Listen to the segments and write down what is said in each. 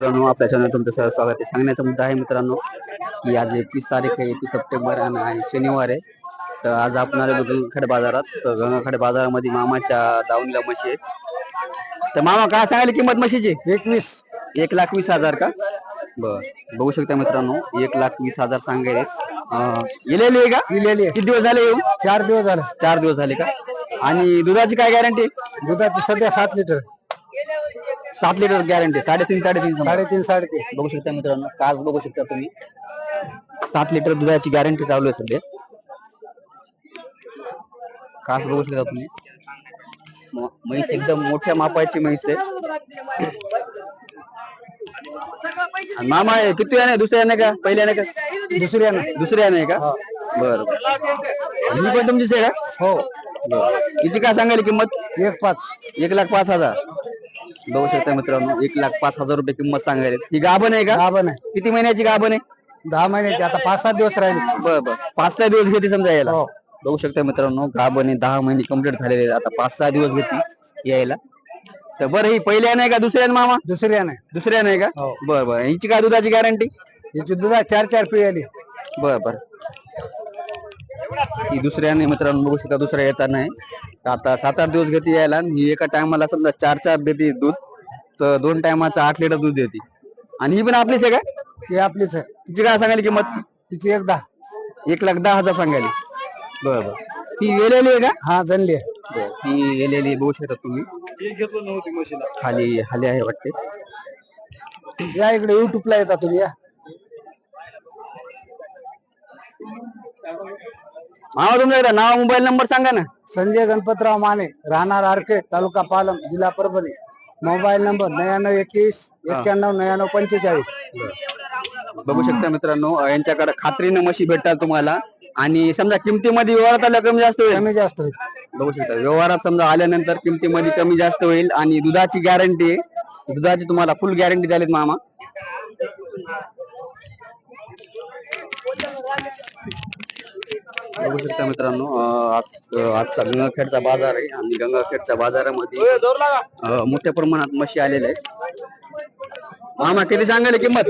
मित्रांनो आपल्या चॅनल तुमचं सहज स्वागत आहे. सांगण्याचा मुद्दा आहे मित्रांनो की आज एकवीस तारीख आहे एकवीस सप्टेंबर आणि शनिवार आहे. तर आज आपण आलेलो गंगाखेड बाजारात. तर गंगाखेड बाजारामध्ये मामाच्या दावणीला म्हशी आहेत. तर मामा काय सांगायला किंमत म्हशीची? एकवीस. एक लाख वीस हजार का? बर. बघू शकता मित्रांनो एक लाख वीस हजार सांगायले गेलेली आहे का? आहे. किती दिवस झाले येऊन? चार दिवस झाले. चार दिवस झाले का? आणि दुधाची काय गॅरंटी दुधाची सध्या सात लिटर. सात लिटर गॅरंटी साडेतीन साडेतीन. साडेतीन साडेतीन. बघू शकता मित्रांनो काच बघू शकता तुम्ही. सात लिटर दुधाची गॅरंटी चालू आहे सध्या. काच बघू शकता तुम्ही. म्हैस एकदम मोठ्या मापाची म्हैस आहे. मामा आहे किती याने? दुसऱ्या याने का? पहिल्या याने का? दुसऱ्यानं दुसऱ्या याने का? बर ही पण तुमचीच आहे का? हो. हिची काय सांगायला किंमत? एक पाच. एक लाख पाच हजार. बघू शकता मित्रांनो एक लाख पाच हजार रुपये किंमत सांगायला ही गाभण आहे का? गाभण आहे. किती महिन्याची गाभण आहे? दहा महिन्याची आता पाच सात दिवस राहिले. बर बर. पाच सहा दिवस घेते समजा यायला. हो. बघू शकता मित्रांनो गाभण आहे दहा महिने कंप्लीट झालेले आहेत. आता पाच सहा दिवस घेते यायला. तर बरं ही पहिल्या नाही का दुसऱ्या मामा? दुसऱ्यानं दुसऱ्या नाही का? हो. बर बर. हिची काय दुधाची गॅरंटी याची दुधा चार चार पिळाली बर बर. ही दुसऱ्याने मित्रांनो बघू शकता दुसऱ्या येताना आहे तर आता सात आठ दिवस घेते यायला आणि ही एका टायमाला समजा चार चार देते दूध तर दोन टायमाचं आठ लिटर दूध देते. आणि ही पण आपलीच आहे का? ही आपलीच आहे. तिची काय सांगायला किंमत? तिची एक दहा. एक लाख दहा हजार सांगायला. बर बर. ती वेलेली आहे का? हा जनली आहे. ती गेलेली बघू शकता तुम्ही. खाली खाली आहे वाटते. या इकडे युट्यूबला येता तुम्ही या. मामा तुमचा नाव मोबाईल नंबर सांगा ना. संजय गणपतराव माने राहणार आर्केट तालुका पालम जिल्हा परभणी. मोबाईल नंबर नव्याण्णव एकवीस एक्क्याण्णव नव्याण्णव पंचेचाळीस. बघू शकता मित्रांनो अं, यांच्याकडे खात्रीनं म्हशी भेटतात तुम्हाला. आणि समजा किमतीमध्ये व्यवहारात आल्या कमी जास्त होईल. कमी जास्त होईल. बघू शकता व्यवहारात समजा आल्यानंतर किमतीमध्ये कमी जास्त होईल आणि दुधाची गॅरंटी आहे. दुधाची तुम्हाला फुल गॅरंटी द्यालीत मामा. बघू शकता मित्रांनो आज आजचा गंगाखेडचा बाजार आहे आणि गंगाखेडच्या बाजारामध्ये मोठ्या प्रमाणात म्हशी आलेल्या आहेत. मामा किती सांगायला किंमत?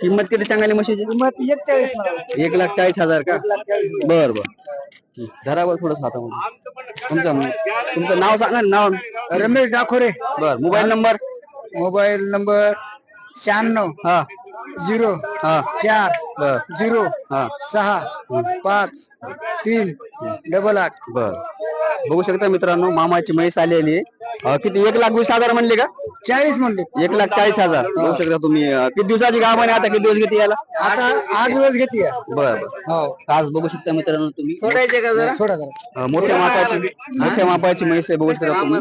किंमत किती सांगायला म्हशीची? किंमत एकचाळीस एक लाख चाळीस हजार का? बर बर. धरावर थोडं हातामध्ये. तुमचं तुमचं नाव सांगा ना नाव. रमेश डाखोरे. बर मोबाईल नंबर? मोबाईल नंबर शहाण्णव हा. झिरो हा. चार. बर. झिरो हा. सहा पाच तीन डबल आठ. बर. बघू शकता मित्रांनो मामाची म्हैस आलेली आहे. अं, किती एक लाख वीस हजार म्हणले का? चाळीस म्हणले. एक लाख चाळीस हजार. बघू शकता तुम्ही अं, किती दिवसाची गाव आहे? आता किती दिवस घेते याला? आता आठ दिवस घेते बर बर. हो. तास बघू शकता मित्रांनो तुम्ही. सोडायचे का जरा? सोडा जरा. अं, मोठ्या मापाची मोठ्या मापाची म्हैस आहे बघू शकता तुम्ही.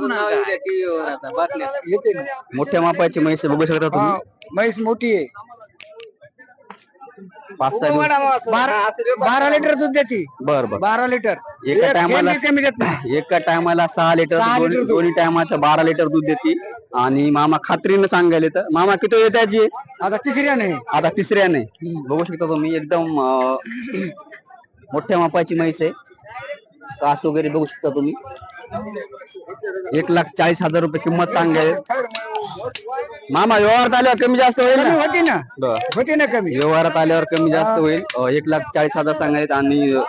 येते ना. मोठ्या मापाची म्हैस आहे बघू शकता हा, तुम्ही म्हैस मोठी आहे. पाच सहा दिवस. बारा बारा लिटर दूध देते बर बर. बारा लिटर. एका एक टायमाला कमी देत नाही. एका टायमाला सहा लिटर सहा दोन्ही दूध. दोन्ही टायमाचं बारा लिटर दूध देते. आणि मामा खात्रीनं सांगायला तर मामा किती येत त्याची आता तिसऱ्या नाही. आता तिसऱ्याने बघू शकता तुम्ही एकदम अं, मोठ्या मापाची म्हैस आहे. कास वगैरे बघू शकता तुम्ही. एक लाख चाळीस हजार रुपये किंमत सांगाय मामा व्यवहारात आल्यावर कमी जास्त होईल कमी ना? होती ना. बरं. होती ना कमी. व्यवहारात आल्यावर कमी जास्त होईल. अं, एक लाख चाळीस हजार सांगायत आणि अं,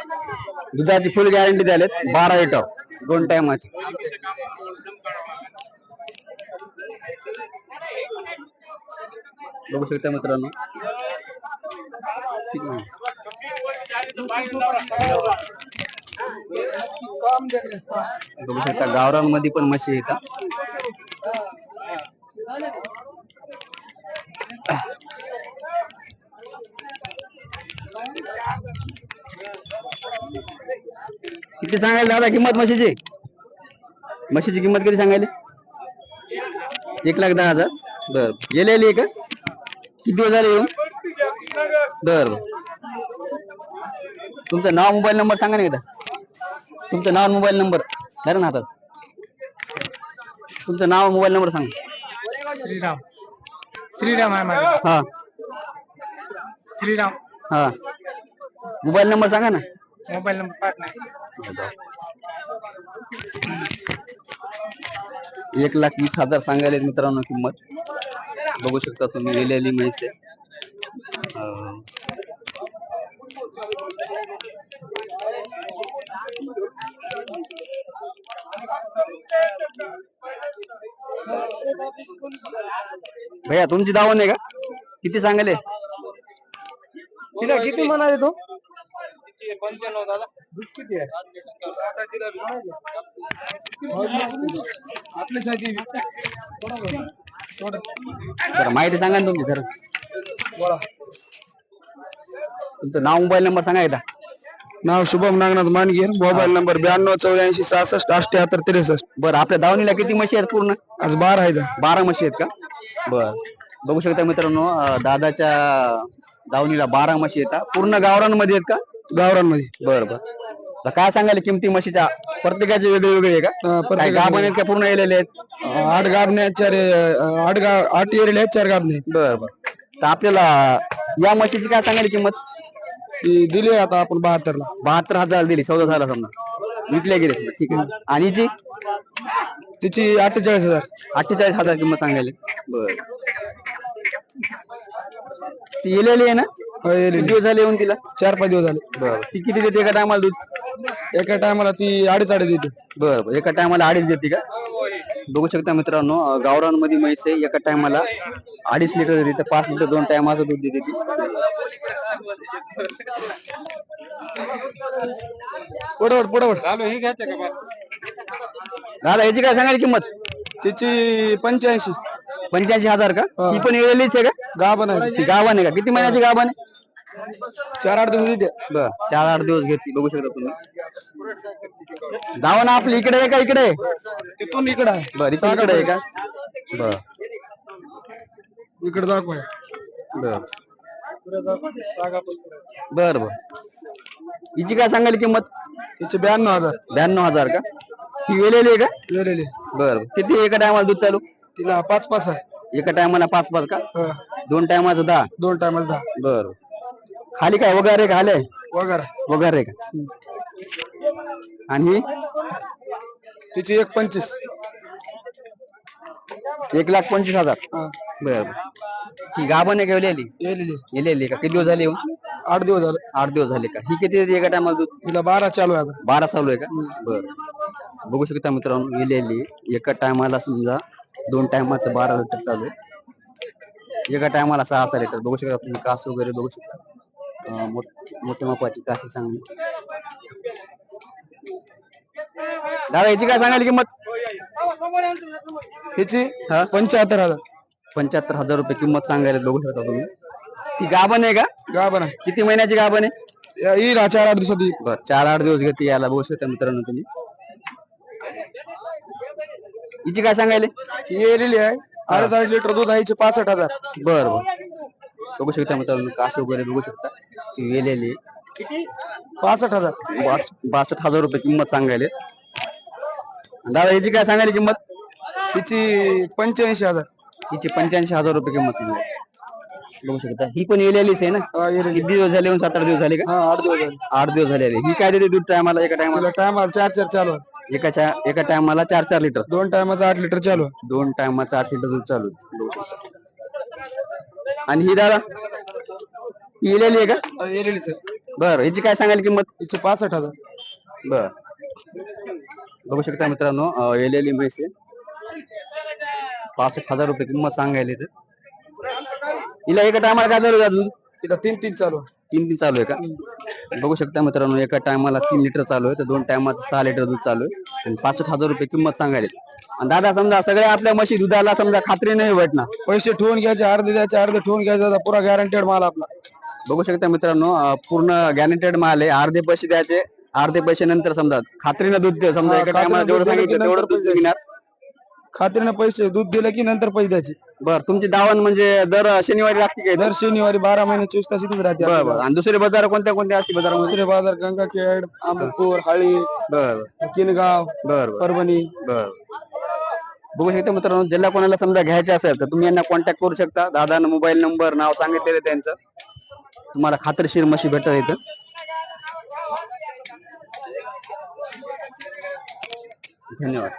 दुधाची फुल गॅरंटी द्यालेत. बारा लिटर दोन टायमाची. बघू शकता मित्रांनो. ठीक आहे. बघू शकता गावरांमध्ये पण म्हशी येतात. किती सांगायला दादा किंमत म्हशीची? म्हशीची किंमत किती सांगायली? एक लाख दहा हजार. बर. गेलेली आहे का किती दिवस झाले येऊन? बर बर. तुमचं नाव मोबाईल नंबर सांगा ना एकदा. तुमचं नाव मोबाईल नंबर. धरा ना हातात. तुमचं नाव मोबाईल नंबर सांगा. श्रीराम. श्रीराम आहे माझा. हा. श्रीराम. हा. मोबाईल नंबर सांगा ना. मोबाईल नंबर पाठ नाही. एक लाख वीस हजार सांगायला मित्रांनो किंमत. बघू शकता तुम्ही म्हैस आहे. अं, भैया तुमची दावण आहे का? किती सांगले? तिला किती म्हणाले तो? जरा माहिती सांगा ना तुमची जरा. तुमचं नाव मोबाईल नंबर सांगा एकदा. नाव शुभम नागनाथ मानगीर मोबाईल नंबर ब्याण्णव चौऱ्याऐंशी सहासष्ट अठ्ठ्याहत्तर त्रेसष्ट. बरं आपल्या दावणीला किती म्हशी आहेत पूर्ण? आज बारा आहे बारा म्हशी आहेत का? बर. बघू शकता मित्रांनो अं, दादाच्या दावणीला बारा म्हशी येतात पूर्ण गावरांमध्ये आहेत का? गावरांमध्ये बर बर. तर काय सांगायला किमती म्हशीच्या? प्रत्येकाचे वेगळे वेगळे आहे का? काय गाभण आहेत का पूर्ण येलेले आहेत? आठ गाबणे आहेत, चार अं, आठ गा आठ एरले आहेत चार गाबणे आहेत. बर बर. तर आपल्याला या म्हशीची काय सांगायला किंमत? ती दिली आता आपण बहात्तरला. बहात्तर हजार दिली चौदा झाला समजा. विकल्या गेले समजा ठीक आहे. आणि हिची? तिची अठ्ठेचाळीस हजार. अठ्ठेचाळीस हजार किंमत सांगायला. बर. ती येलेली आहे ना? हो, येलेली. दिवस झाले येऊन तिला? चार पाच दिवस झाले. बर. ती किती देते एका टायमाला दूध? एका टायमाला ती अडीच अडीच देते. बर बर. एका टायमाला अडीच देते का? बघू शकता मित्रांनो अं, गावरानमध्ये म्हैस आहे. एका टायमाला अडीच लिटर देते पाच लिटर दोन टायमाचं दूध देते ती. पुढवड पुढवड दादा याची काय सांगायची किंमत? तिची पंच्याऐंशी. पंच्याऐंशी हजार का? हा. पण येलेलीच आहे का? गाभण आहे. ती गावाने का? किती महिन्याची गावाने चार आठ दिवस देते. बर. चार आठ दिवस घेतली बघू शकता तुम्ही. जावा ना आपली इकडे आहे का इकडे आहे? तिथून इकडे आहे. बर इकडे इकडे आहे का? बर. इकडे दाखवाय बर. बर बर. हिची काय सांगायला किंमत? तिचे ब्याण्णव हजार. ब्याण्णव हजार का? ही वेलेली आहे का? वेलेले. बर किती एका टायमाला दूध चालू? तिला पाच पाच आहे. एका टायमाला पाच पाच का? हा. दोन टायमाचं दहा? दोन टायमाला दहा. बर खाली काय वगैरे का? आले वगैरे वगैरे का? आणि तिची एक पंचवीस. एक लाख पंचवीस हजार. बर. ही गाभण आहे का वेलेली? येलेली येलेली का? किती दिवस झाले येऊन? आठ दिवस झाले. आठ दिवस झाले का? ही किती देते एका टायमाला दूध? तिला बारा चालू आहे आता. बारा चालू आहे का? बर. बघू शकता मित्रांनो विलेली एका टायमाला समजा दोन टायमाचं बारा लिटर चालू आहे. एका टायमाला सहा सहा लिटर बघू शकता तुम्ही कास वगैरे बघू शकता. अं, मोठ- मोठ्या मापाची कासी चांगली. दादा याची काय सांगायला किंमत? हिची हा? पंच्याहत्तर हजार. पंच्याहत्तर हजार रुपये किंमत सांगायला बघू शकता तुम्ही. ती गाभण आहे का? गाभण आहे. किती महिन्याची गाभण आहे? या- येईल हा चार आठ दिवसात येईल. बर चार आठ दिवस घेते याला. बघू शकता मित्रांनो तुम्ही. हिची काय सांगायले? ही येलेली आहे. अडीच अडीच लिटर दूध आहे हिचे पासष्ट हजार. बर बर. बघू शकता मित्रांनो कास वगैरे बघू शकता. ती वेलेली पासष्ट हजार. बास- बासष्ट हजार रुपये किंमत सांगायले. दादा याची काय सांगायली किंमत? हिची पंच्याऐंशी हजार. हिची पंच्याऐंशी हजार रुपये किंमत सांगायली बघू शकता. ही पण वेलेलीच आहे ना? हा, येलेली. किती दिवस झाले येऊन? सात आठ दिवस झाले का? हा आठ दिवस झाले. आठ दिवस झाले ही काय देते दूध टायमाला? एका टायमाला? टायमाला चार चार चालू आहे. एकाच्या एका टायमाला चार चार लिटर. दोन टायमाचं आठ लिटर चालू आहे. दोन टायमाचं आठ लिटर दूध चालू आहे. बघू शकता. आणि ही दादा? ही वेलेली आहे का? हा, येलेलीच आहे. बर हिची काय सांगायला किंमत? हिचे पासष्ट हजार. बर. बघू शकता मित्रांनो अं, वेलेली म्हैस आहे. पासष्ट हजार रुपये किंमत सांगायला इथं. हिला एका टायमाला काय चालू आहे दूध तिला तीन तीन चालू आहे. तीन तीन चालू आहे का? बघू शकता मित्रांनो एका टायमाला तीन लिटर चालू आहे. तर दोन टायमात सहा लिटर दूध चालू आहे. आणि पासष्ट हजार रुपये किंमत सांगायला आणि दादा समजा सगळ्या आपल्या म्हशी दुधाला समजा खात्री नाही भेटणार पैसे ठेवून घ्यायचे अर्धे द्यायचे अर्धे ठेवून घ्यायचे पुरा गॅरंटेड माल आपला. बघू शकता मित्रांनो अं, पूर्ण गॅरंटेड माल आहे. अर्धे पैसे द्यायचे अर्धे पैसे नंतर समजा खात्रीनं दूध दे समजा हा, एका टायमाला खात्रीनं जेवढं दूध दिलं सांगितलं तेवढं नंतर दूध पैसे. घेणार खात्रीने पैसे दूध दिलं की नंतर पैसे द्यायचे. बर तुमची दावण म्हणजे दर शनिवारी लागते काय दर शनिवारी बारा महिने चोवीस तास इथेच राहते बर बर. आणि दुसरे बाजार कोणत्या कोणत्या असते बाजारामध्ये? दुसरे बाजार गंगाखेड अहमदपूर हळी बर किनगाव बर बर. परभणी. बर. बघू शकता मित्रांनो ज्याला कोणाला समजा घ्यायचे असेल तर तुम्ही यांना कॉन्टॅक्ट करू शकता. दादानं मोबाईल नंबर नाव सांगितलेलं आहे त्यांचं. तुम्हाला खात्रीशीर म्हशी भेटत इथं. धन्यवाद.